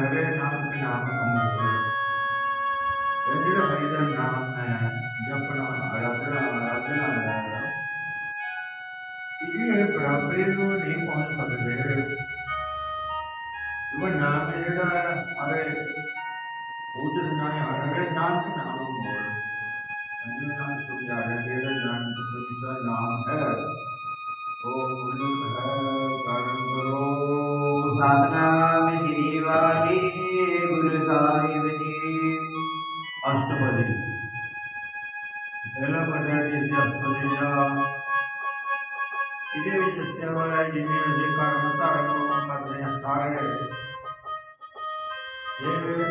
ਦੇ ਨਾਏ ਹਰ ਨਾਮ ਅਮਰ ਇਹ ਜਿਹੜਾ ਹਰੀ ਦਾ ਨਾਮ ਹੈ ਜਪਣਾ ਆਰਾਧਨਾ ਆਰਾਧਨਾ ਹੈ ਇਹ ਬਰਾਬਰੀ ਨੂੰ ਨਹੀਂ ਪਹੁੰਚ ਸਕਦੇ ਉਹ ਨਾਮ ਹੈ ਜਿਹੜਾ ਹਰੇ ਪੂਜਨ ਨਾਮ ਹਰੇ ਨਾਨਕ ਨਾਮ ਮੋੜ ਅੰਜੂ ਨਾਮ ਸੁਭਿਆਗਾ ਜਿਹੜਾ ਨਾਮ ਦਾ ਨਾਮ ਹੈ ਉਹ ਮੁੱਲਕ ਹੈ ਕਾਰਨ ਕਰੋ। ਸਤਨਾਮ ਸ੍ਰੀ ਵਾਹਿਗੁਰੂ ਸਾਹਿਬ ਜੀ ਅਸ਼ਟਪਦੀ। ਪਹਿਲਾ ਪੜਿਆ ਜੀ ਅਸ਼ਟਪਦੀ ਦਾ। ਇਹਦੇ ਵਿੱਚ ਦੱਸਿਆ ਹੋਇਆ ਹੈ ਜਿਵੇਂ ਅਸੀਂ ਕਰਮ, ਧਰਮ ਕਰਦੇ ਹਾਂ ਸਾਰੇ। ਇਹ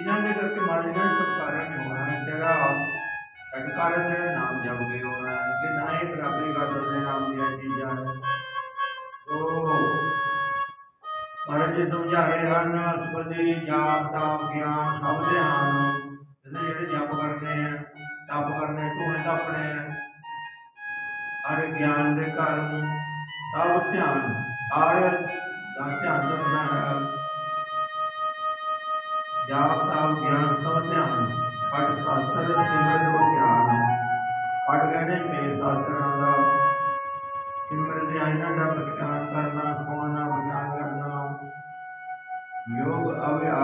ਇਹਨਾਂ ਦੇ ਕਰਕੇ ਮਾਲੀਆਂ ਸਤਕਾਰਾਂ ਨਹੀਂ ਹੋਣਾ। ਹੈ ਤੇਰਾ ਸਤਕਾਰ ਤੇਰਾ ਨਾਮ ਜਪ ਕੇ ਹੋਣਾ ਹੈ ਕਿ ਨਾ ਹੀ ਬਰਾਬਰੀ ਕਰ ਨਾਮ ਦੀਆਂ ਚੀਜ਼ਾਂ ਤੋ ਮਹਾਰਾਜ ਜੀ ਸਮਝਾ ਰਹੇ ਹਨ ਅਸਪਦੀ ਜਾਪ ਤਾਪ ਗਿਆਨ ਸਭ ਧਿਆਨ ਇਹਦੇ ਜਿਹੜੇ ਜਪ ਕਰਨੇ ਆ, ਤਪ ਕਰਨੇ ਧੂਣੇ ਤਪਣੇ ਆ ਗਿਆਨ ਦੇ ਕਾਰਨ ਸਭ ਧਿਆਨ, ਸਾਰੇ ਦਾ ਧਿਆਨ ਰੱਖਣਾ ਹੈ। ਜਾਪ ਤਾਪ ਗਿਆਨ ਸਭ ਧਿਆਨ ਖੜ ਸਾਸਤਰ ਸਿਮਰਨ ਵ ਗਿਆਨ ਖੜ ਕਹਿੰਦੇ ਛੇ ਸਾਸਤਰਾਂ ਦਾ ਸਿਮਰਨ ਦੇ ਆਇਨਾ ਦਾ ਪ੍ਰਚਾਰ ਕਰਨਾ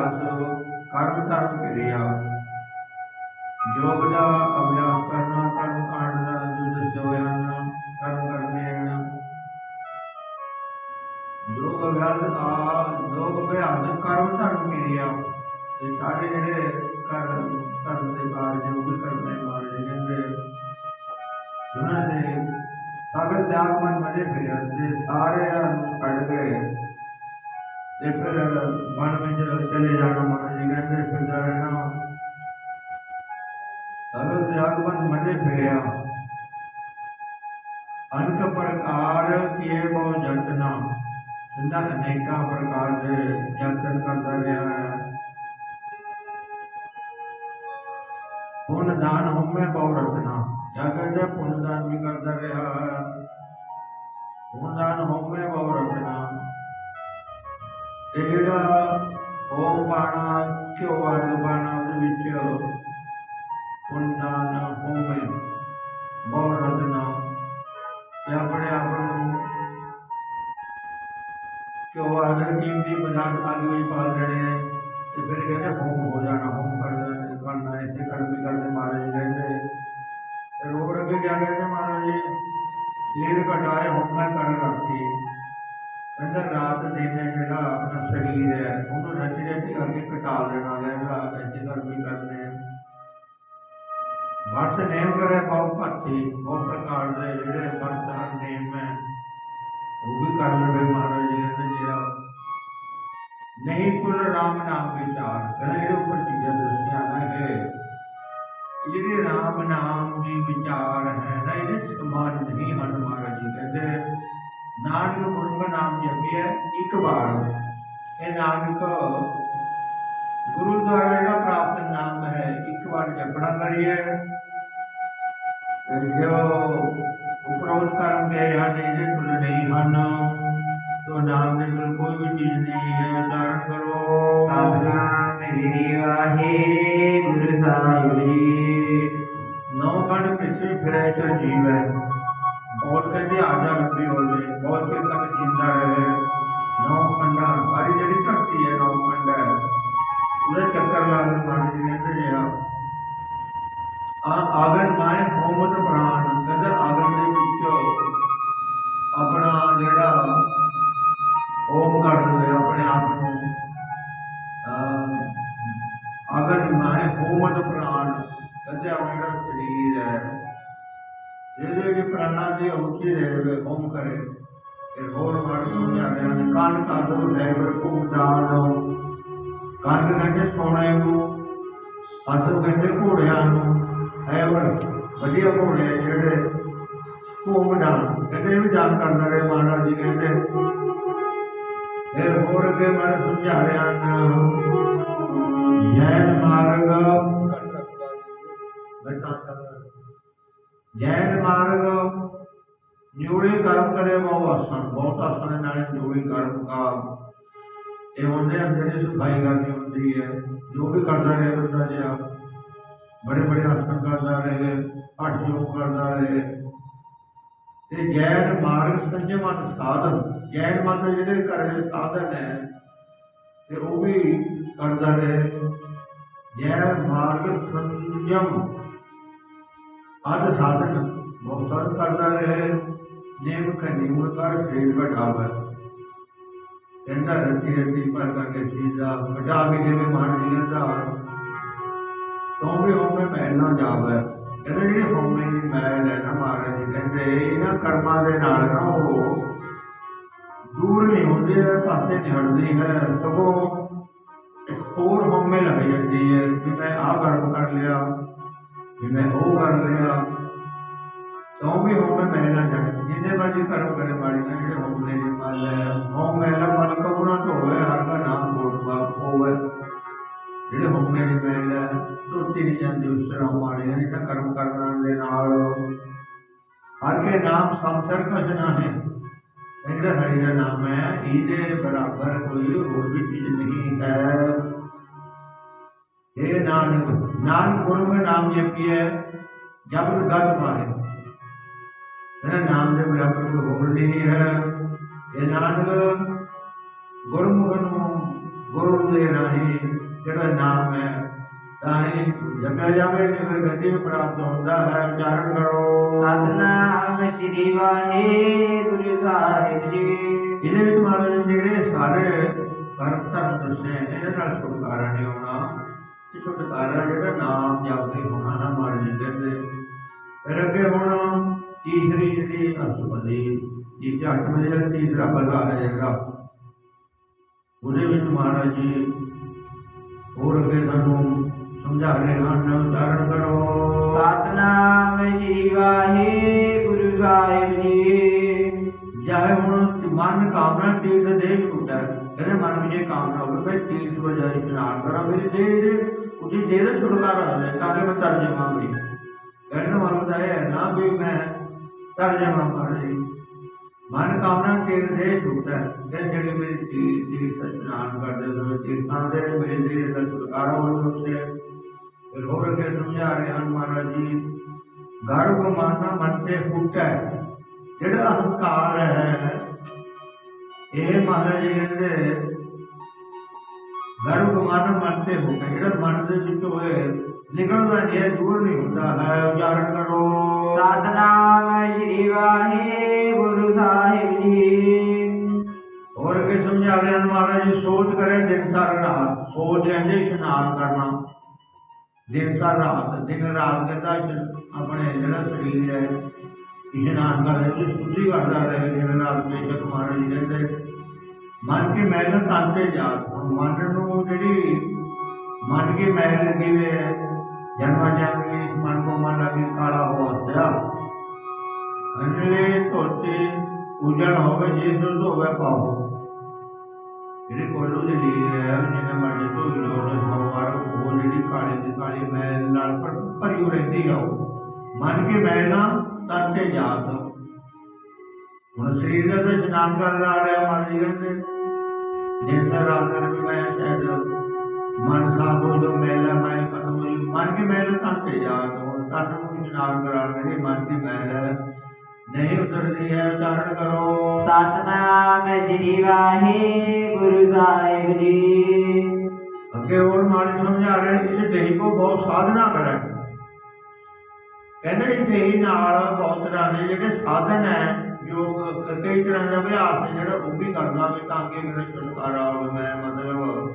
ਅਭਿਆਸ ਕਰਮ ਧਰਮ ਕਿਰਿਆ। ਯੋਗ ਦਾ ਅਭਿਆਸ ਕਰਨਾ, ਕਰਮ ਕਾਂਡ ਦਾ ਜੋ ਦੱਸਿਆ ਕਰਮ ਕਰਨੇ ਹਨ ਯੋਗ ਅਭਿਆਸ ਆ ਯੋਗ ਅਭਿਆਸ, ਕਰਮ ਧਰਮ ਕਿਰਿਆ। ਇਹ ਸਾਰੇ ਜਿਹੜੇ ਕਰਮ ਧਰਮ ਦੇ ਕਾਰਜ ਜੋ ਵੀ ਕਰਨੇ ਕਾਰਜ ਕਹਿੰਦੇ ਉਹਨਾਂ ਦੇ ਸਾਗਰ ਤਿਆਗ ਮਨ ਮਨੇ ਫਿਰਿਆ ਤੇ ਸਾਰੇ ਨੂੰ ਛੱਡ ਗਏ। ਤੇ ਫਿਰ ਮਨ ਵਿੱਚ ਚਲੇ ਜਾਣਾ ਮਹਾਰਾਜ ਜੀ ਕਹਿੰਦੇ ਫਿਰਦਾ ਰਹਿਣਾ ਸਾਗਰ ਤਿਆਗ ਮਨੇ ਫਿਰਿਆ ਅਨਕ ਪ੍ਰਕਾਰ ਕੀਏ ਬਹੁ ਜਤਨਾ ਜਿੰਦਾ ਅਨੇਕਾਂ ਪ੍ਰਕਾਰ ਦੇ ਯਤਨ ਕਰਦਾ ਰਿਹਾ ਹੈ। ਪੁੰਨ ਦਾਨ ਹੋਮੇ ਬਹੁ ਰਤਨਾ ਜਾਂ ਕਹਿੰਦੇ ਪੁੰਨ ਦਾਨ ਵੀ ਕਰਦਾ ਰਿਹਾ ਹੈ। ਪੁੰਨ ਦਾਨ ਹੋਮੇ ਬਹੁ ਰਤਨਾ ਤੇ ਜਿਹੜਾ ਹੋਮ ਬਾਣਾ ਕਿਉਂ ਵਾਰ ਬਾਣਾ ਉਹਦੇ ਵਿੱਚ ਪੁੰਨ ਦਾਨ ਹੋਮੇ ਬਹੁ ਰਤਨਾ ਤੇ ਆਪਣੇ ਆਪ ਨੂੰ ਕਿਉਂ ਆਦਰ ਕੀਮਤੀ ਪਦਾਰਥ ਆਦਿ ਵਿੱਚ ਪਾਲ ਰਹੇ ਤੇ ਫਿਰ ਕਹਿੰਦੇ ਹੋਮ ਹੋ ਜਾਣਾ, ਹੋਮ ਕਰ ਕਰਨਾ ਇਸੇ ਕਰਮ ਵੀ ਕਰਦੇ ਮਹਾਰਾਜ ਜੀ ਕਹਿੰਦੇ ਤੇ ਅੱਗੇ ਜਾ ਕਹਿੰਦੇ ਮਹਾਰਾਜ ਜੀ ਲੀਰ ਘਟਾਏ ਹੋਮ ਮੈਂ ਕਰ ਰੱਖੀ ਕਹਿੰਦਾ ਰਾਤ ਦਿਨ ਹੈ ਜਿਹੜਾ ਆਪਣਾ ਸਰੀਰ ਹੈ, ਉਹਨੂੰ ਰਚ ਰਚ ਕਰਕੇ ਘਟਾ ਦੇਣਾ ਹੈ ਰਾਤ ਇਸੇ ਕਰਮ ਕਰਨੇ ਵਰਤ ਨੇਮ ਕਰੇ ਬਹੁ ਭੱਤੀ ਬਹੁਤ ਪ੍ਰਕਾਰ ਦੇ ਜਿਹੜੇ ਵਰਤਾਨ ਨੇਮ ਹੈ। ਉਹ ਵੀ ਕਰ ਲਵੇ ਮਹਾਰਾਜ ਜੀ, ਕਹਿੰਦੇ ਜਿਹੜਾ ਨਹੀਂ ਕੁਲ ਰਾਮ ਨਾਮ ਵਿਚਾਰ, ਕਹਿੰਦਾ ਜਿਹੜੇ ਉੱਪਰ ਚੀਜ਼ਾਂ ਦੱਸੀਆਂ ਨਾ ਇਹ। ਜਿਹੜੇ ਰਾਮ ਨਾਮ ਦੀ ਵਿਚਾਰ ਹੈ, ਨਾ ਇਹਦੇ ਸਮਾਨ ਨਹੀਂ ਹਨ ਮਹਾਰਾਜ ਜੀ, ਕਹਿੰਦੇ ਨਾਨਕ ਗੁਰੂ ਦਾ ਨਾਮ ਜਪਿਆ ਇੱਕ ਵਾਰ। ਇਹ ਨਾਨਕ ਗੁਰੂ ਦੁਆਰਾ ਜਿਹੜਾ ਪ੍ਰਾਪਤ ਨਾਮ ਹੈ ਇੱਕ ਵਾਰ ਜਪਣਾ ਕਰੀਏ ਜੋ ਉਪਰੋਕਤ ਕਰਮ ਦੇ ਹਨ ਇਹਦੇ ਤੁਲ ਨਹੀਂ ਹਨ ਤੋ ਨਾਮ ਦੇ ਕੋਲ ਕੋਈ ਵੀ ਚੀਜ਼ ਨਹੀਂ ਹੈ ਉਦਾਹਰਨ ਕਰੋ। ਸਤਨਾਮ ਜੀ ਵਾਹਿਗੁਰੂ ਸਾਹਿਬ ਜੀ। ਨੌ ਕਣ ਪਿਛੇ ਫਿਰੇ ਜੋ ਜੀਵ। ਹੈ ਕਹਿੰਦੇ ਆਜਾ ਲੰਬੀ ਹੋਵੇ ਬਹੁਤ ਚਿਰ ਤੱਕ ਜਿੰਦਾ ਰਹੇ। ਨੌ ਖੰਡਾਂ, ਸਾਰੀ ਜਿਹੜੀ ਧਰਤੀ ਹੈ ਨੌ ਖੰਡ। ਹੈ ਉਹਦੇ ਚੱਕਰ ਲਾ ਕੇ ਜਿਹਦੇ ਵਿੱਚ ਪ੍ਰਾਣਾਂ ਦੀ ਉੱਚੀ ਰਹੇ ਹੋਮ ਕਰੇ ਫਿਰ ਹੋਰ ਮਾਰ ਸਮਝਾ ਰਿਹਾ ਨੇ ਕੰਨ ਕਾ ਦੋ ਘੋੜਿਆਂ ਨੂੰ। ਐਵਰ ਵਧੀਆ ਘੋੜੇ ਜਿਹੜੇ ਘੁੰਮਦਾ ਕਹਿੰਦੇ ਵੀ ਜਾਣ ਕਰਦਾ ਰਹੇ ਮਹਾਰਾਜ ਜੀ ਕਹਿੰਦੇ ਫਿਰ ਹੋਰ ਅੱਗੇ ਮੈਂ ਸਮਝਾ ਰਿਹਾ ਨਾ ਜੈਨ ਮਾਰਗ ਬਤਾ ਜੈਨ ਮਾਰਗ, ਨਿਉੜੇ ਕਰਮ ਕਰੇ ਬਹੁ ਆਸਣ, ਬਹੁਤ ਆਸਣ ਨਾਲ ਨਿਉੜੇ ਕਰਮ ਕਾ ਇਹ ਹੁੰਦੇ ਜਿਹੜੀ ਸਫ਼ਾਈ ਕਰਨੀ ਹੁੰਦੀ ਹੈ, ਜੋ ਵੀ ਕਰਦਾ ਰਹੇ ਬੰਦਾ ਜਿਹਾ। ਬੜੇ ਬੜੇ ਆਸਣ ਕਰਦਾ ਰਹੇ ਹੱਠ ਯੋਗ ਕਰਦਾ ਰਹੇ। ਤੇ ਜੈਨ ਮਾਰਗ ਸੰਜਮਨ ਸਾਧਨ, ਜੈਨ ਮਤ ਜਿਹੜੇ ਕਰਨੇ ਸਾਧਨ ਹੈ, ਤੇ ਉਹ ਵੀ ਕਰਦਾ ਰਹੇ। ਜੈਨ ਮਾਰਗ ਸੰਜਮ ਅਦ ਸਾਧਨ ਬਹੁਤ ਕਰਦਾ ਰਹੇ ਨੇਮ ਖੰਡੀ ਮੁਕਰ ਸਰੀਰ ਘਟਾਵਰ ਕਹਿੰਦਾ ਰਤੀ ਰਤੀ ਪਰ ਕਰਕੇ ਸੀਦਾ ਘਟਾ ਵੀ ਦੇ ਮਨ ਜੀ ਦਾ ਤੋਂ ਵੀ ਹੋਵੇ ਪਹਿਲਾਂ ਜਾਵੇ। ਕਹਿੰਦੇ ਜਿਹੜੇ ਹੋਮੇ ਮੈਂ ਲੈਣਾ ਹੈ ਮਹਾਰਾਜ ਜੀ, ਕਹਿੰਦੇ ਇਹਨਾਂ ਕਰਮਾਂ ਦੇ ਨਾਲ ਨਾ ਉਹ ਦੂਰ ਨਹੀਂ ਹੁੰਦੇ ਹੈ ਪਾਸੇ ਨਹੀਂ ਹਟਦੀ ਹੈ। ਸਗੋਂ ਹੋਰ ਹੋਮੇ ਲੱਗ ਜਾਂਦੀ ਹੈ ਕਿ ਮੈਂ ਆਹ ਕਰਮ ਕਰ ਲਿਆ। ਕਿ ਮੈਂ ਉਹ ਕਰ ਰਿਹਾ ਤੋਂ ਵੀ ਹੋਮੇ ਮੈਲਾਂ ਜਾਂਦੇ ਜਿੰਨੇ ਮਰਜ਼ੀ ਕਰਮ ਕਰੇ ਮਾੜੀ ਨਾ ਜਿਹੜੇ ਹੋਮੇ ਦੇ ਮਲ ਹੈ ਹੋਮ ਮੈਲਾ ਮਲ ਕਬੂਨਾ ਢੋਏ ਹਰ ਦਾ ਨਾਮ ਕੋਟਵਾ ਹੋਵੇ। ਜਿਹੜੇ ਹੋਮੇ ਦੀ ਮੈਲ ਹੈ ਨਹੀਂ ਜਾਂਦੀ, ਉਸ ਤਰ੍ਹਾਂ ਮਾੜੇ ਨੇ ਤਾਂ ਕਰਮ ਕਰਨ ਦੇ ਨਾਲ। ਹਰ ਕੇ ਨਾਮ ਸੰਸਰ ਭਜਨਾ ਹੈ। ਜਿਹੜਾ ਹਰੀ ਦਾ ਨਾਮ ਹੈ, ਇਹਦੇ ਬਰਾਬਰ ਕੋਈ ਹੋਰ ਵੀ ਚੀਜ਼ ਨਹੀਂ ਹੈ। ਇਹ ਨਾਨਕ ਨਾਨਕ ਗੁਰੂ ਦਾ ਨਾਮ ਜਪੀਏ ਜਬ ਗਤ ਪਾਏ ਇਹ ਨਾਮ ਦੇ ਬਰਾਬਰ ਕੋਈ ਹੋਰ ਨਹੀਂ ਹੈ। ਇਹ ਨਾਨਕ ਗੁਰਮੁਖ ਨੂੰ ਗੁਰੂ ਦੇ ਰਾਹੀਂ ਜਿਹੜਾ ਨਾਮ ਹੈ ਤਾਂ ਹੀ ਜਪਿਆ ਜਾਵੇ ਤੇ ਫਿਰ ਗਤੀ ਨੂੰ ਪ੍ਰਾਪਤ ਹੁੰਦਾ ਹੈ। ਉਚਾਰਨ ਕਰੋ। ਸਤਨਾਮ ਸ੍ਰੀ ਵਾਹਿਗੁਰੂ ਸਾਹਿਬ ਜੀ। ਇਹਦੇ ਵਿੱਚ ਮਹਾਰਾਜ ਜਿਹੜੇ ਸਾਰੇ ਕਰਮ ਧਰਮ ਦੱਸੇ ਨੇ, ਇਹਦੇ ਨਾਲ ਛੁਟਕਾਰਾ ਨਹੀਂ ਹੋਣਾ ਇਹ ਛੁਟਕਾਰਾ ਜਿਹੜਾ ਨਾਮ ਜਪਦੇ ਹੋਣਾ ਨਾ ਮਹਾਰਾਜ ਜੀ ਕਹਿੰਦੇ। ਫਿਰ ਅੱਗੇ ਹੁਣ ਤੀਸਰੀ ਜਿਹੜੀ ਅਸਪਦੀ ਜਿਸ ਅੱਠਵੇਂ ਜਿਹੜਾ ਤੀਸਰਾ ਬਲਾ ਹੈ ਜਿਹੜਾ ਉਹਦੇ ਵਿੱਚ ਮਹਾਰਾਜ ਜੀ ਹੋਰ ਅੱਗੇ ਸਾਨੂੰ ਸਮਝਾ ਰਹੇ ਹਨ ਉਚਾਰਨ ਕਰੋ। ਸਤਨਾਮ ਸ੍ਰੀ ਵਾਹਿਗੁਰੂ ਸਾਹਿਬ ਜੀ। ਚਾਹੇ ਹੁਣ ਮਨ ਕਾਮਨਾ ਤੀਰਥ ਦੇ ਛੁੱਟਾ ਕਹਿੰਦੇ ਮਨ ਵਿੱਚ ਇਹ ਕਾਮਨਾ ਹੋਵੇ ਮੈਂ ਤੀਰਥ ਵਜਾਈ ਇਸ਼ਨਾਨ ਕਰਾਂ ਮੇਰੀ ਦੇਹ ਦੇ ਉਹਦੀ ਦੇਹ ਦਾ ਛੁਟਕਾਰਾ ਹੋਵੇ ਤਾਂ ਕਿ ਮੈਂ ਤਰਜਮਾ ਕਰੀ ਕਹਿਣ ਦਾ ਮਤਲਬ ਤਾਂ ਇਹ ਹੈ ਨਾ ਵੀ ਮੈਂ ਤਰਜਮਾ ਕਰ ਲਈ ਮਨ ਕਾਮਨਾ ਤੀਰਥ ਦੇ ਛੁੱਟਾ ਕਿ ਜਿਹੜੀ ਮੇਰੀ ਤੀਰ ਤੀਰਥ ਇਸ਼ਨਾਨ ਕਰਦੇ ਸਮੇਂ ਤੀਰਥਾਂ ਦੇ ਮੇਰੀ ਦੇਹ ਦਾ ਛੁਟਕਾਰਾ ਹੋਵੇ ਉਸੇ ਫਿਰ ਹੋਰ ਅੱਗੇ ਸਮਝਾ ਰਹੇ ਹਨ ਮਹਾਰਾਜ ਜੀ ਗਰਭ ਮਾਨਾ ਮਨ ਤੇ ਫੁੱਟੈ ਜਿਹੜਾ ਅਹੰਕਾਰ ਹੈ। ਇਹ ਮਹਾਰਾਜ ਜੀ ਕਹਿੰਦੇ ਗਰਭ ਮਨ ਮਨ ਤੇ ਹੋ ਗਿਆ ਜਿਹੜਾ ਮਨ ਦੇ ਵਿੱਚ ਹੋਏ ਨਿਕਲਦਾ ਨਹੀਂ ਹੈ ਦੂਰ ਨਹੀਂ ਹੁੰਦਾ। ਹੈ ਉਚਾਰਨ ਕਰੋ। ਸਤਨਾਮ ਸ੍ਰੀ ਵਾਹਿਗੁਰੂ ਸਾਹਿਬ ਜੀ। ਹੋਰ ਅੱਗੇ ਸਮਝਾ ਰਹੇ ਹਨ ਮਹਾਰਾਜ ਜੀ ਸੋਚ ਕਰੇ ਦਿਨ ਸਾਰ ਰਾਤ। ਸੋਚ ਜਾਂਦੇ ਇਸ਼ਨਾਨ ਕਰਨਾ। ਦਿਨ ਸਾਰ ਰਾਤ ਦਿਨ ਰਾਤ ਕਹਿੰਦਾ ਆਪਣੇ ਜਿਹੜਾ ਸਰੀਰ ਹੈ ਇਸ਼ਨਾਨ ਕਰਦੇ ਉਹ ਸੁਧੀ ਕਰਦਾ ਰਹੇ ਦਿਨ ਰਾਤ ਬੇਸ਼ੱਕ ਮਹਾਰਾਜ ਜੀ ਕਹਿੰਦੇ ਮਨ ਕੇ ਮੈਲ ਤਨ ਜਾ ਹੁਣ ਮਨ ਨੂੰ ਜਿਹੜੀ ਮਨ ਕੇ ਮੈਲ ਲੱਗੀ ਹੋਈ ਜਨਮ ਜਨਮ ਇਸ ਮਨ ਕੋ ਮਨ ਲਗੇ ਕਾਲਾ ਹੋ ਗਿਆ। ਅੰਜਲੇ ਧੋਤੇ ਉਜੜ ਹੋਵੇ, ਜੇ ਦੁੱਧ ਹੋਵੇ ਪਾਓ। ਜਿਹੜੇ ਕੋਲੂ ਦੇ ਲੀਰ ਹੈ ਜਿਹਨੇ ਮਰਜ਼ੀ ਤੋਂ ਲੋੜ ਹਵਾਰ ਉਹ ਜਿਹੜੀ ਕਾਲੇ ਦੀ ਕਾਲੀ ਮੈਲ ਨਾਲ ਭਰੀ ਰਹਿੰਦੀ ਆ ਉਹ। ਮੰਨ ਕੇ ਮੈਲ ਨਾ ਤਨ ਜਾ ਹੁਣ ਸਰੀਰ ਦਾ ਤਾਂ ਇਸ਼ਨਾਨ ਕਰਨ ਆ ਰਿਹਾ ਮਨ ਜੀ ਕਹਿੰਦੇ ਦਿਨ ਸਾਰ ਰਾਤ ਕਰ ਵੀ ਮੈਂ ਸ਼ਾਇਦ ਮਨ ਸਾਫ਼ ਹੋ ਜੋ ਮੈਲਾ ਮੈਂ ਖਤਮ ਹੋਈ ਮਨ ਕੇ ਮੈਲ ਤਨ ਤੇ ਜਾਤ ਹੁਣ ਤਨ ਨੂੰ ਇਸ਼ਨਾਨ ਕਰਾਉਣ ਜਿਹੜੀ ਮਨ ਦੀ ਮੈਲ ਨਹੀਂ ਉਤਰਦੀ ਹੈ ਉਚਾਰਨ ਕਰੋ। ਸਤਨਾਮ ਸ੍ਰੀ ਵਾਹਿਗੁਰੂ ਸਾਹਿਬ ਜੀ। ਅੱਗੇ ਹੋਰ ਮਾੜੀ ਸਮਝਾ ਰਹੇ ਇਸ ਦੇਹੀ ਕੋ ਬਹੁਤ ਸਾਧਨਾ ਕਰੇ। ਕਹਿੰਦੇ ਇਸ ਦੇਹੀ ਨਾਲ ਬਹੁਤ ਤਰ੍ਹਾਂ ਦੇ ਜਿਹੜੇ ਸਾਧਨ ਹੈ ਯੋਗ ਕ- ਕਈ ਤਰ੍ਹਾਂ ਦਾ ਅਭਿਆਸ ਜਿਹੜਾ ਉਹ ਵੀ ਕਰਦਾ ਵੀ ਤਾਂ ਕਿ ਮੇਰਾ ਛੁਟਕਾਰਾ ਹੋਵੇ, ਮੈਂ ਮਤਲਬ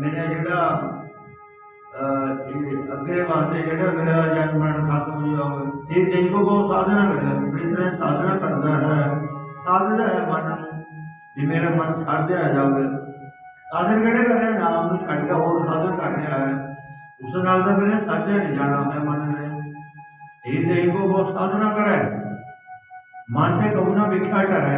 ਮੇਰਾ ਜਿਹੜਾ ਅੱਗੇ ਵਾਸਤੇ ਜਿਹੜਾ ਮੇਰਾ ਜਨਮ ਮਰਨ ਖਤਮ ਹੋ ਜਾਵੇ ਇਹ ਦੇਹੀ ਬਹੁਤ ਸਾਧਨਾ ਕਰਦਾ ਬੜੀ ਤਰ੍ਹਾਂ ਸਾਧਨਾ ਕਰਦਾ ਹੈ ਸਾਧਦਾ ਹੈ ਮਨ ਨੂੰ ਵੀ ਮੇਰਾ ਮਨ ਸਾਧਿਆ ਜਾਵੇ। ਸਾਧਨ ਕਿਹੜੇ ਕਰ ਨਾਮ ਨੂੰ ਛੱਡ ਕੇ ਹੋਰ ਸਾਧਨ ਕਰ ਰਿਹਾ ਹੈ। ਉਸ ਨਾਲ ਤਾਂ ਮੇਰੇ ਸਾਧਿਆ ਨਹੀਂ ਜਾਣਾ ਮੈਂ ਮਨ ਨੇ। ਇਹ ਦੇਹ ਬਹੁਤ ਸਾਧਨਾ ਕਰੇ। ਮਨ ਤੇ ਕਬੂ ਨਾ ਵਿਖਿਆ ਕਰੇ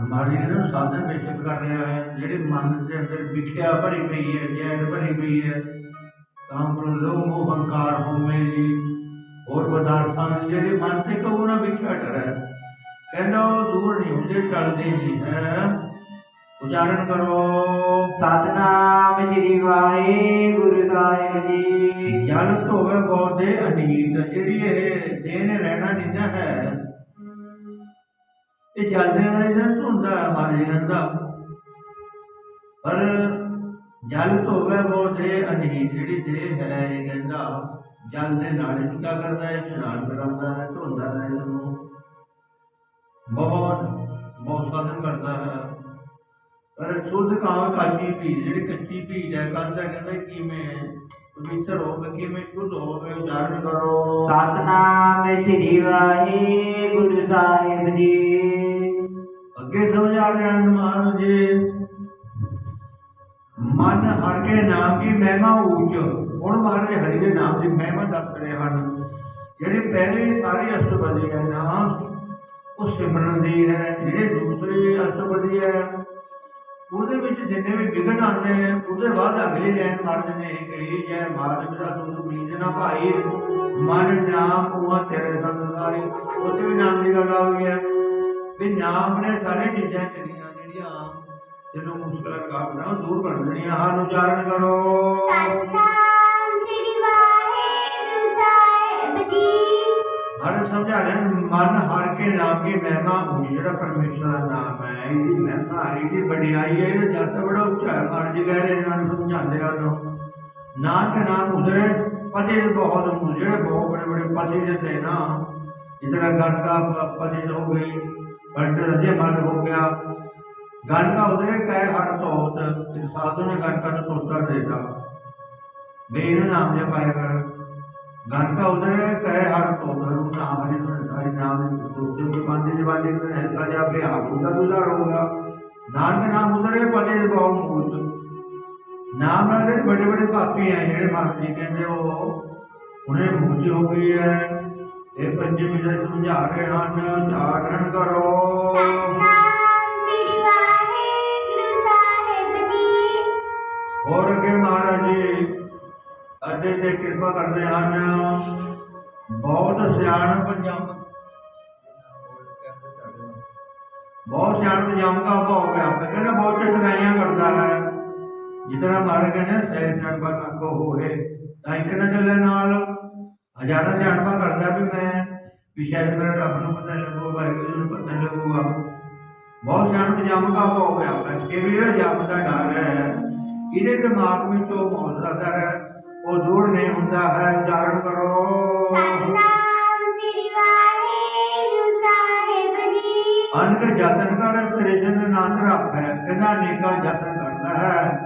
ਹਮਾਰੀ ਜਿਹੜਾ ਸਾਧਨ ਬੇਸ਼ੱਕ ਕਰ ਰਿਹਾ ਹੈ ਜਿਹੜੇ ਮਨ ਦੇ ਅੰਦਰ ਵਿਖਿਆ ਭਰੀ ਪਈ ਹੈ ਜੈਨ ਭਰੀ ਪਈ ਹੈ। ਕਾਮ ਕ੍ਰੋਧ ਲੋਭ ਮੋਹ ਹੰਕਾਰ ਹੋਮੇ ਜੀ ਹੋਰ ਪਦਾਰਥਾਂ ਜਿਹੜੇ ਮਨ ਤੇ ਕਬੂ ਨਾ ਵਿਖਿਆ ਕਰੇ ਕਹਿੰਦਾ ਉਹ ਦੂਰ ਨਹੀਂ ਹੁੰਦੇ ਚੱਲਦੇ ਹੀ ਹੈ। ਉਚਾਰਨ ਕਰੋ। ਸਤਨਾਮ ਸ੍ਰੀ ਵਾਹਿਗੁਰੂ ਸਾਹਿਬ ਜੀ। ਜਲ ਧੋਵੇ ਬਹੁਤੇ ਅਨੀਤ ਜਿਹੜੀ ਇਹ ਦੇਹ ਨੇ ਰਹਿਣਾ ਨਹੀਂ ਨਾ ਹੈ। ਇਹ ਜਲ ਦੇ ਇਹਨਾਂ ਧੁੰਦਾ ਮਰ ਜਾਂਦਾ ਪਰ ਜਲ ਧੋਵੇ ਬਹੁਤੇ ਅਨੀਤ ਜਿਹੜੀ ਦੇਹ ਹੈ ਇਹ ਕਹਿੰਦਾ, ਜਲ ਦੇ ਨਾਲ ਹੀ ਕਰਦਾ ਹੈ? ਇਸ਼ਨਾਨ ਕਰਾਉਂਦਾ ਹੈ, ਧੋਂਦਾ ਹੈ ਇਹਨੂੰ ਬਹੁਤ ਬਹੁਤ ਸਾਧਨ ਕਰਦਾ ਹੈ। ਪਰ ਸ਼ੁੱਧ ਕਾਮ ਕਾਚੀ ਪੀ ਜਿਹੜੀ ਕੱਚੀ ਪੀ ਹੈ ਕਹਿੰਦਾ ਕਹਿੰਦਾ ਕਿਵੇਂ ਪਵਿੱਤਰ ਹੋਵੇ, ਕਿਵੇਂ ਸ਼ੁੱਧ ਹੋਵੇ, ਉਚਾਰਨ ਕਰੋ। ਸਤਨਾਮ ਸ੍ਰੀ ਵਾਹਿਗੁਰੂ ਸਾਹਿਬ ਜੀ। ਅੱਗੇ ਸਮਝਾ ਰਹੇ ਹਨ ਮਹਾਰਾਜ ਜੀ। ਮਨ ਹਰ ਕੇ ਨਾਮ ਦੀ ਮਹਿਮਾ ਉੱਚ ਹੁਣ ਮਹਾਰਾਜ ਹਰੀ ਦੇ ਨਾਮ ਦੀ ਮਹਿਮਾ ਦੱਸ ਰਹੇ ਹਨ। ਜਿਹੜੀ ਪਹਿਲੀ ਸਾਰੀ ਅਸ਼ਟਪਦੀ ਹੈ ਨਾ ਉਹ ਸਿਮਰਨ ਦੀ ਹੈ, ਜਿਹੜੇ ਦੂਸਰੇ ਅਸ਼ਟਪਦੀ ਹੈ, ਉਹਦੇ ਵਿੱਚ ਜਿੰਨੇ ਵੀ ਵਿਗਨ ਆਉਂਦੇ ਨੇ, ਉਹਦੇ ਬਾਅਦ ਅਗਲੀ ਲਾਈਨ ਮਹਾਰਾਜ ਨੇ, ਇਹ ਕਹੀ ਜੈ ਮਾਰਗ ਦਾ ਤੁਧ ਬੀਜ ਭਾਈ, ਮਨ ਨਾਮ ਉਹ ਤੇਰੇ ਸੰਗ ਸਾਈ ਉੱਥੇ ਵੀ ਨਾਮ ਦੀ ਗੱਲ ਆ ਗਈ ਹੈ। ਵੀ ਨਾਮ ਨੇ ਸਾਰੇ ਚੀਜ਼ਾਂ ਚਲੀਆਂ ਜਿਹੜੀਆਂ ਜਿਹਨੂੰ ਮੁਸ਼ਕਲਾਂ ਉਹ ਦੂਰ ਕਰ ਦੇਣੀਆਂ। ਹਨ ਉਚਾਰਨ ਕਰੋ। ਸਤਨਾਮ ਸ੍ਰੀ ਵਾਹਿਗੁਰੂ ਸਾਹਿਬ ਜੀ। ਹਰ ਸਮਝਾ ਰਹੇ ਨੇ, ਮਨ ਹਰ ਕੇ ਨਾਮ ਦੀ ਮਹਿਮਾ ਹੋਈ ਜਿਹੜਾ ਪਰਮੇਸ਼ਰ ਦਾ ਨਾਮ ਹੈ ਇਹਦੀ ਮਹਿਮਾ ਇਹਦੀ ਵਡਿਆਈ ਹੈ ਇਹਦਾ ਜੱਤ ਬੜਾ ਉੱਚਾ ਹੈ। ਮਰਜ ਕਹਿ ਰਹੇ ਹਨ ਸਮਝਾਉਂਦੇ ਹਨ ਨਾਨਕ ਨਾਮ ਉਧਰੇ ਪਤੇ ਬਹੁਤ ਜਿਹੜੇ ਬਹੁਤ ਬੜੇ ਬੜੇ ਪਤੇ ਦੇ ਤੇ ਨਾ ਜਿਸ ਤਰ੍ਹਾਂ ਗਣਕਾ ਪਤੇ ਹੋ ਗਈ ਪੰਡਤ ਅਜੇ ਮਨ ਹੋ ਗਿਆ। ਗਣਕਾ ਉਧਰੇ ਕਹਿ ਹਰ ਤੋਤ ਸਾਧੂ ਨੇ ਗਣਕਾ ਨੂੰ ਤੋਤਾ ਦੇਤਾ ਬੇਨ ਨਾਮ ਦੇ ਪਾਇਆ ਕਰ। ਗਣਕਾ ਉਧਰੇ ਕਹਿ ਹਰ ਤੋਤ ਨੂੰ ਨਾਮ ਨੇ ਸਾਰੀ ਨਾਮ ਨੇ ਤੋਤੇ ਦੇ ਬੰਦੇ ਦੇ ਬੰਦੇ ਨੇ ਐਸਾ ਜਿਹਾ ਪਿਆ ਹੁੰਦਾ ਗੁਜ਼ਾਰ ਹੋਗਾ ਨਾਨਕ ਨਾਮ ਉਧਰੇ ਪਤੇ ਦੇ ਬਹੁਤ ਮੂਤ ਨਾਮ ਨਾਲ ਜਿਹੜੇ ਬੜੇ ਬੜੇ ਪਾਪੀ ਹੈ ਜਿਹੜੇ ਮਹਾਰਾਜ ਜੀ ਕਹਿੰਦੇ ਉਹ, ਉਹਨੇ ਮੂਰਤੀ ਹੋ ਗਈ ਹੈ। ਇਹ ਪੰਜਵੀਂ ਦੇ ਸਮਝਾ ਰਹੇ ਹਨ ਧਾਰਨ ਕਰੋ। ਹੋਰ ਅੱਗੇ ਮਹਾਰਾਜ ਜੀ ਅੱਡੇ ਤੇ ਕਿਰਪਾ ਕਰਦੇ ਹਨ। ਬਹੁਤ ਸਿਆਣਪ ਜਮ ਬਹੁਤ ਸਿਆਣਪ ਜਮ ਕਾ ਭਾਵ ਹੈ ਆਪੇ। ਕਹਿੰਦਾ ਬਹੁਤ ਚਤਰਾਈਆਂ ਕਰਦਾ ਹੈ। ਜਿਤਨਾ ਮਹਾਰਾਜ ਕਹਿੰਦੇ ਸਹਿ ਸਿਆਣਪਾ ਕਾਕੋ ਹੋਏ ਤਾਂ ਇੱਕ ਨਾ ਚੱਲੇ ਨਾਲ। ਹਜ਼ਾਰਾਂ ਸਿਆਣਪਾ ਕਰਦਾ ਵੀ ਮੈਂ ਵੀ ਸ਼ਾਇਦ ਮੇਰਾ ਰੱਬ ਨੂੰ ਪਤਾ ਲੱਗੂਗਾ ਵਾਹਿਗੁਰੂ ਨੂੰ ਪਤਾ ਲੱਗੂਗਾ ਬਹੁਤ ਸਿਆਣਪ ਜਮ ਕਾ ਭਾਵ ਹੈ ਆਪੇ ਇਹ ਵੀ ਜਿਹੜਾ ਜਮ ਦਾ ਡਰ ਹੈ ਇਹਦੇ ਦਿਮਾਗ ਵਿੱਚ ਉਹ ਮੌਤ ਦਾ ਡਰ ਹੈ ਉਹ ਦੂਰ ਨਹੀਂ ਹੁੰਦਾ ਹੈ ਉਚਾਰਨ ਕਰੋ। ਅਨਕ ਯਤਨ ਕਰ ਤੇਰੇ ਜਨ ਨਾਮ ਰੱਖ ਹੈ ਕਹਿੰਦਾ ਅਨੇਕਾਂ ਯਤਨ ਕਰਦਾ ਹੈ।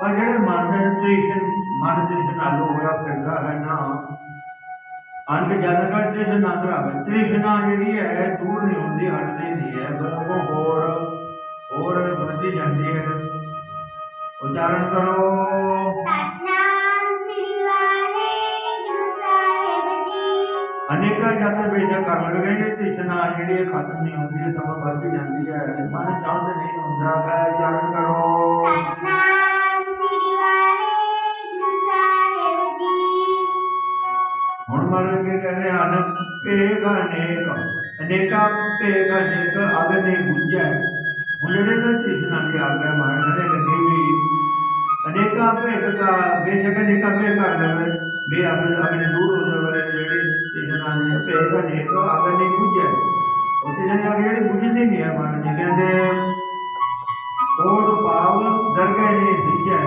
ਪਰ ਜਿਹੜੇ ਮਨ ਦੇ ਤ੍ਰਿਸ਼ਨ ਮਨ ਦੇ ਨਾਲੋ ਹੋਇਆ ਫਿਰਦਾ ਹੈ ਨਾ ਅਨਕ ਯਤਨ ਕਰ ਤੇ ਜਨ ਨਾਮ ਰੱਖ ਤ੍ਰਿਸ਼ਨਾ ਜਿਹੜੀ ਹੈ ਦੂਰ ਨਹੀਂ ਹੁੰਦੀ ਹਟਦੀ ਨਹੀਂ ਹੈ। ਉਹ ਹੋਰ ਹੋਰ ਵੱਧਦੀ ਜਾਂਦੀ ਹੈ। ਉਚਾਰਨ ਕਰੋ। ਸਤਨਾਮ ਸ੍ਰੀ ਵਾਹਿਗੁਰੂ ਸਾਹਿਬ ਜੀ। ਅਨੇਕਾਂ ਜਤਨ ਬੇਸ਼ੱਕ ਕਰ ਲਵੇ ਜੇ ਤ੍ਰਿਸ਼ਨਾ ਜਿਹੜੀ ਹੈ ਖਤਮ ਨਹੀਂ ਹੁੰਦੀ ਸਮਾਂ ਵੱਧਦੀ ਜਾਂਦੀ ਹੈ। ਮਨ ਸ਼ਾਂਤ ਨਹੀਂ ਹੁੰਦਾ ਹੈ ਉਚਾਰਨ ਕਰੋ। ਸਤਨਾਮ ਮਰ ਕੇ ਕਹਿੰਦੇ ਹਨ ਭੇਗ ਅਨੇਕ, ਅਨੇਕਾਂ ਭੇਗ ਅਨੇਕ ਅਗਰ ਨਹੀਂ ਬੁੱਝੈ। ਹੁਣ ਜਿਹੜੇ ਤਾਂ ਤ੍ਰਿਸ਼ਨਾ ਦੀ ਆਗਿਆ ਮਾਰਨ ਦੇ ਲੱਗੀ ਵੀ, ਅਨੇਕਾਂ ਭੇਗ ਦਾ, ਬੇਸ਼ੱਕ ਅਨੇਕਾਂ ਭੇਗ ਕਰ ਲਵੇ ਵੀ ਅਗਲੇ ਅਗਲੇ ਦੂਰ ਹੋ ਜਾਵੇ ਜਿਹੜੇ ਇਹਨਾਂ ਨੇ ਪੇਗਾ ਨਹੀਂ ਕੋ ਅਗਰ ਨਹੀਂ ਬੁਝੇ। ਜਿਹੜੀ ਬੁਝਦੀ ਨਹੀਂ ਹੈ ਮਹਾਰਾਜ ਜੀ, ਕਹਿੰਦੇ ਕੋੜ ਪਾਵ ਦਰਗਾਹ ਨਹੀਂ ਸਿੱਝੇ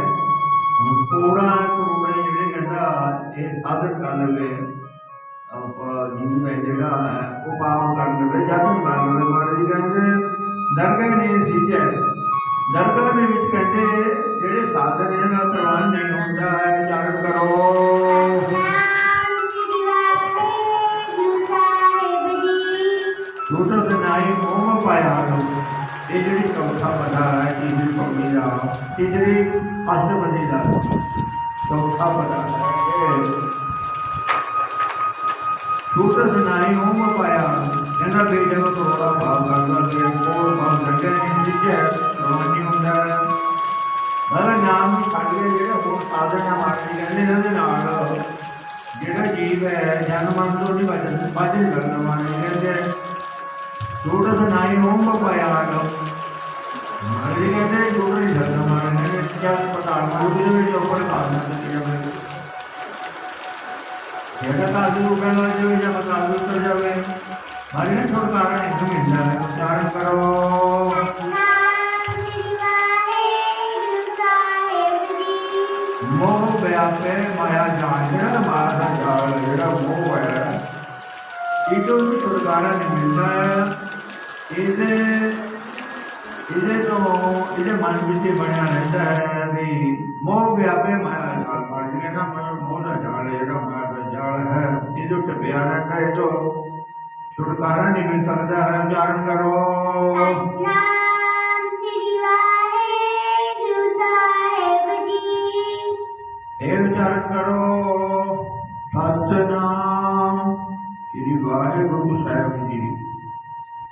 ਕੋੜਾ ਕੋੜੇ ਜਿਹੜੇ ਕਹਿੰਦਾ, ਇਹ ਸਾਧਨ ਕਰ ਲਵੇ। ਆਪਾਂ ਜੀ ਮੈਂ ਜਿਹੜਾ ਹੈ ਉਹ ਪਾਵ ਕਰ ਲਵੇ ਜਤਨ ਕਰ ਲਵੇ ਮਹਾਰਾਜ ਜੀ ਕਹਿੰਦੇ ਦਰਗਾਹ ਨਹੀਂ ਸਿੱਝੇ ਦਰਗਾਹ ਦੇ ਵਿੱਚ ਕਹਿੰਦੇ ਜਿਹੜੇ ਸਾਧਨ ਇਹਨਾਂ ਨਾਲ ਪ੍ਰਵਾਨ ਨਹੀਂ ਹੁੰਦਾ ਹੈ ਵਿਚਾਰਨ ਕਰੋ। ਛੋਟਾ ਸਨਾਈ ਮੋਹ ਪਾਇਆ ਇਹ ਜਿਹੜੀ ਚੌਥਾ ਪਤਾ ਹੈ ਤੀਸਰੀ ਪੌੜੀ ਦਾ ਤੀਸਰੀ ਅਸ਼ਟਪਦੀ ਦਾ ਚੌਥਾ ਪਤਾ ਹੈ। ਛੋਟਾ ਸਨਾਈ ਮੋਹ ਪਾਇਆ। ਕਹਿੰਦਾ, ਬੇਟੇ ਨੂੰ ਥੋੜਾ ਭਾਵ ਕਰਦਾ ਕਿ ਕੋਲ ਭਾਵ ਲੱਗੇ ਨਹੀਂ ਜਿੱਜੇ ਰੋਣੀ ਹੁੰਦਾ ਹੈ। ਮਰ ਨਾਮ ਛੱਡ ਕੇ ਜਿਹੜੇ ਹੋਰ ਸਾਧਨ ਆ ਮਾਰਦੀ ਕਹਿੰਦੇ ਇਹਨਾਂ ਦੇ ਨਾਲ ਜਿਹੜਾ ਜੀਵ ਹੈ, ਜਨਮ ਮਰਨ ਤੋਂ ਨਹੀਂ ਬਚਣ ਬਚਣ ਕਰਨਾ ਮਾਨੇ ਕਹਿੰਦੇ ਛੋਟਾ ਸੁਨਾਈ ਹੋਮ ਪਾਇਆ ਲੋ ਮਾਰੇ ਕਹਿੰਦੇ ਛੋਟਾ ਨਹੀਂ ਕਰਨਾ ਮਾਨੇ ਨੇ ਜਦ ਪਤਾ ਉਹਦੇ ਵਿੱਚ ਜਿਹੜਾ ਕਾਜ ਨੂੰ ਕਹਿੰਦਾ ਜੋ ਜਦ ਪਤਾ ਉੱਤਰ ਜਾਵੇ ਮਾਰੇ ਨੇ ਛੋਟਾ ਕਾਰਨ ਇੱਕ ਮਿਲਦਾ ਹੈ ਉਚਾਰਨ ਕਰੋ ਨਾਮ ਸ੍ਰੀ ਵਾਹਿਗੁਰੂ ਸਾਹਿਬ ਜੀ ਮੋਹ ਵਿਆਪੇ ਮਾਇਆ ਜਾਲ ਜਿਹੜਾ ਨਾ ਮਾਇਆ ਦਾ ਜਾਲ ਜਿਹੜਾ ਮੋਹ ਹੈ ਇਹ ਤੋਂ ਵੀ ਛੁਟਕਾਰਾ ਨਹੀਂ ਮਿਲਦਾ ਹੈ। ਇਹਦੇ ਇਹਦੇ ਤੋਂ ਇਹਦੇ ਮਨ ਵਿੱਚ ਹੀ ਬਣਿਆ ਰਹਿੰਦਾ ਹੈ ਛੁਟਕਾਰਾ ਨਹੀਂ ਮਿਲ ਸਕਦਾ ਹੈ ਉਚਾਰਨ ਕਰੋ। ਨਾਮ ਸ੍ਰੀ ਵਾਹਿਗੁਰੂ ਸਾਹਿਬ ਜੀ। ਇਹ ਉਚਾਰਨ ਕਰੋ। ਸਤਨਾਮ ਸ੍ਰੀ ਵਾਹਿਗੁਰੂ ਸਾਹਿਬ ਜੀ।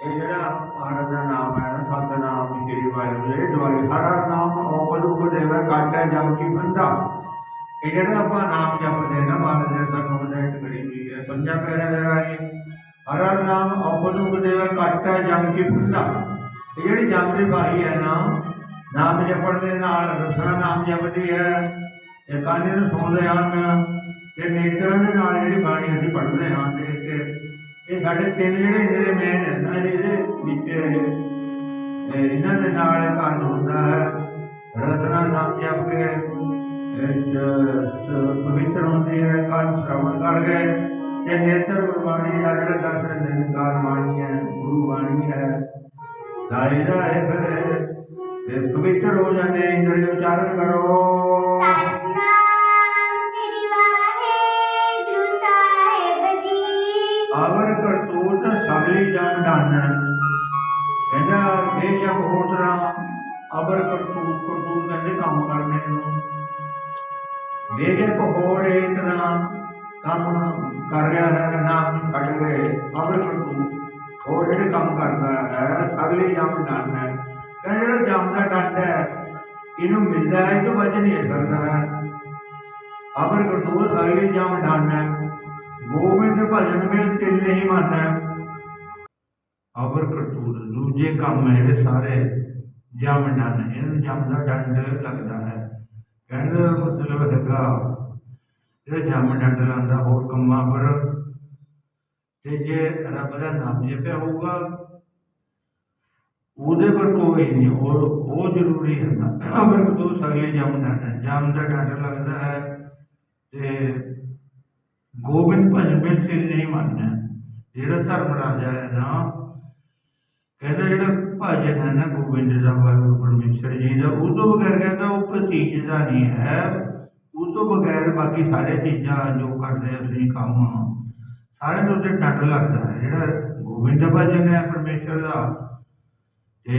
ਇਹ ਜਿਹੜਾ ਮਹਾਰਾਜ ਦਾ ਨਾਮ ਹੈ ਨਾ, ਸਤਨਾਮ ਸ੍ਰੀ ਵਾਹਿਗੁਰੂ ਇਹ ਦਵਾਈ ਹਰ ਨਾਮ ਔਪਲੁਕ ਦੇਵੇ ਕਾਟਾ ਜਮ ਕੀ ਬੰਦਾ। ਇਹ ਜਿਹੜਾ ਆਪਾਂ ਨਾਮ ਜਪਦੇ ਨਾ ਮਹਾਰਾਜ ਨੇ ਸਾਨੂੰ ਹਦਾਇਤ ਕਰੀ ਹੋਈ ਹੈ ਪੰਜਾਂ ਪੈਰਾਂ ਦੇ ਰਾਹੀਂ। ਹਰ ਹਰ ਨਾਮ ਔਪਲੁਕ ਦੇਵ ਕਾਟਾ ਜਮ ਕੀ ਬੰਦਾ ਇਹ ਜਿਹੜੀ ਜਮ ਭਾਈ ਹੈ ਨਾ, ਨਾਮ ਜਪਣ ਦੇ ਨਾਲ ਰਸਨਾ ਨਾਮ ਜਪਦੀ ਹੈ, ਇਹ ਕਾਨੇ ਨੂੰ ਸੁਣਦੇ ਹਨ? ਤੇ ਨੇਤਰਾਂ ਦੇ ਨਾਲ ਜਿਹੜੀ ਬਾਣੀ ਅਸੀਂ ਪੜ੍ਹਦੇ ਹਾਂ, ਦੇਖ ਕੇ। ਇਹ ਸਾਡੇ ਤਿੰਨ ਜਿਹੜੇ ਜਿਹੜੇ ਮੇਨ ਹੈ ਨਾ, ਇਹਦੇ ਵਿੱਚ ਇਹਨਾਂ ਦੇ ਨਾਲ ਕਰਨ ਹੁੰਦਾ ਹੈ। ਰਸਨਾ ਨਾਮ ਜਪ ਕੇ ਪਵਿੱਤਰ ਹੁੰਦੀ ਹੈ ਕੰਨ ਸ਼ਰਵਣ ਕਰ ਗਏ। ਤੇ ਨੇਤਰ ਗੁਰਬਾਣੀ ਦਾ ਜਿਹੜਾ ਦਰਸ਼ਨ ਨਿਰਕਾਰ ਬਾਣੀ ਹੈ ਗੁਰੂ ਬਾਣੀ ਹੈ ਦਾਇਰਾ ਹੈ ਫਿਰ ਇਹ ਪਵਿੱਤਰ ਹੋ ਜਾਂਦੇ ਇੰਦਰੀ ਉਚਾਰਨ ਕਰੋ। ਆਵਰ ਕਰਤੂਤ ਸਗਲੀ ਜਨ ਡਾਨ ਕਹਿੰਦਾ ਬੇਸ਼ੱਕ ਹੋਰ ਤਰ੍ਹਾਂ ਅਬਰ ਕਰਤੂਤ ਕਰਤੂਤ ਕਹਿੰਦੇ ਕੰਮ ਕਰਨੇ ਨੂੰ। ਬੇਸ਼ੱਕ ਹੋਰ ਇਹ ਤਰ੍ਹਾਂ ਕੰਮ ਕਰ ਰਿਹਾ ਹੈ ਨਾਮ ਛੱਡ ਗਏ ਅਬਰ ਕਰਤੂਤ ਹੋਰ ਜਿਹੜੇ ਕੰਮ ਕਰਦਾ ਹੈ ਸਗਲੀ ਜਨ ਡਾਨ ਹੈ। ਕਹਿੰਦਾ ਜਿਹੜਾ ਜਮ ਦਾ ਡੰਡ ਹੈ, ਇਹਨੂੰ ਮਿਲਦਾ ਹੈ ਕਿ ਬਚ ਨਹੀਂ ਸਕਦਾ ਹੈ। ਅਬਰ ਕਰਤੂਤ ਸਗਲੀ ਜਮ ਡਾਨ ਹੈ। ਗੋਬਿੰਦ ਭਜਨ ਵਿੱਚ ਤਿਲ ਨਹੀਂ ਮੰਨਦਾ ਅਬਰ ਕਰਤੂਤ ਦੂਜੇ ਕੰਮ ਹੈ, ਜਿਹੜੇ ਸਾਰੇ ਜਮ ਡੰਨ ਇਹਨੂੰ ਜਮ ਦਾ ਡੰਡ ਲੱਗਦਾ ਹੈ। ਕਹਿੰਦਾ ਮਤਲਬ ਹੈਗਾ ਜਿਹੜਾ ਜੰਮ ਡੰਡ ਲਾਂਦਾ ਹੋਰ ਕੰਮਾਂ ਪਰ। ਤੇ ਜੇ ਰੱਬ ਦਾ ਨਾਮ ਜਪਿਆ ਹੋਊਗਾ, ਉਹਦੇ ਪਰ ਕੋਈ ਨਹੀਂ ਉਹ ਉਹ ਜ਼ਰੂਰੀ ਹੈ ਅਬਰ ਕਰਤੂਤ ਸਗਲੇ ਜਮ ਡੰਡ ਹੈ ਦਾ ਡੰਡ ਲੱਗਦਾ ਹੈ, ਤੇ ਗੋਬਿੰਦ ਭਜਨ ਵਿੱਚ ਨਹੀਂ ਮੰਨਣਾ ਜਿਹੜਾ ਧਰਮ ਰਾਜਾ ਹੈ ਨਾ, ਕਹਿੰਦਾ ਜਿਹੜਾ ਭਜਨ ਹੈ ਨਾ, ਗੋਬਿੰਦ ਦਾ, ਵਾਹਿਗੁਰੂ ਪਰਮੇਸ਼ਰ ਜੀ ਦਾ, ਉਹ ਤੋਂ ਬਗੈਰ ਕਹਿੰਦਾ ਉਹ ਪ੍ਰਤੀਜ ਦਾ ਨਹੀਂ ਹੈ। ਉਸ ਤੋਂ ਬਗੈਰ ਬਾਕੀ ਸਾਰੇ ਚੀਜ਼ਾਂ ਜੋ ਕਰਦੇ ਅਸੀਂ ਕੰਮ ਸਾਰੇ ਦੇ ਉੱਤੇ ਡੰਡ ਲੱਗਦਾ ਹੈ। ਜਿਹੜਾ ਗੋਬਿੰਦ ਭਜਨ ਹੈ ਪਰਮੇਸ਼ਰ ਦਾ, ਤੇ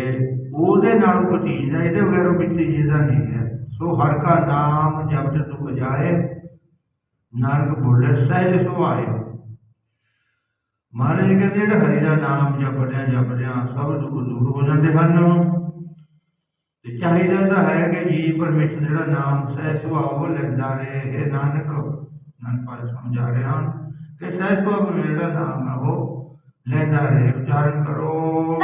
ਉਹਦੇ ਨਾਲ ਪ੍ਰਤੀਜ ਦਾ ਇਹਦੇ ਬਗੈਰ ਉਹ ਚੀਜ਼ ਦਾ ਨਹੀਂ ਹੈ। ਸੋ ਹਰ ਕਾ ਨਾਮ ਜਪਤ ਤੂੰ ਬਜਾਏ ਨਾਨਕ ਬੋਲੇ ਸਹਿਜ ਸੁਭਾਏ। ਮਹਾਰਾਜ ਕਹਿੰਦੇ, ਜਿਹੜਾ ਹਰੀ ਦਾ ਨਾਮ ਜਪਦਿਆਂ ਜਪਦਿਆਂ ਸਭ ਦੁੱਖ ਦੂਰ ਹੋ ਜਾਂਦੇ ਹਨ। ਤੇ ਚਾਹੀਦਾ ਤਾਂ ਹੈ ਕਿ ਜੀ, ਪਰਮੇਸ਼ਰ ਜਿਹੜਾ ਨਾਮ ਸਹਿਜ ਸੁਭਾਅ ਉਹ ਲੈਂਦਾ ਰਹੇ ਇਹ ਨਾਨਕ ਨਾਨਕ ਪਾਲ ਸਮਝਾ ਰਹੇ ਹਨ ਕਿ ਸਹਿਜ ਸੁਭਾਅ ਜਿਹੜਾ ਨਾਮ ਹੈ ਉਹ ਲੈਂਦਾ ਰਹੇ, ਉਚਾਰਨ ਕਰੋ।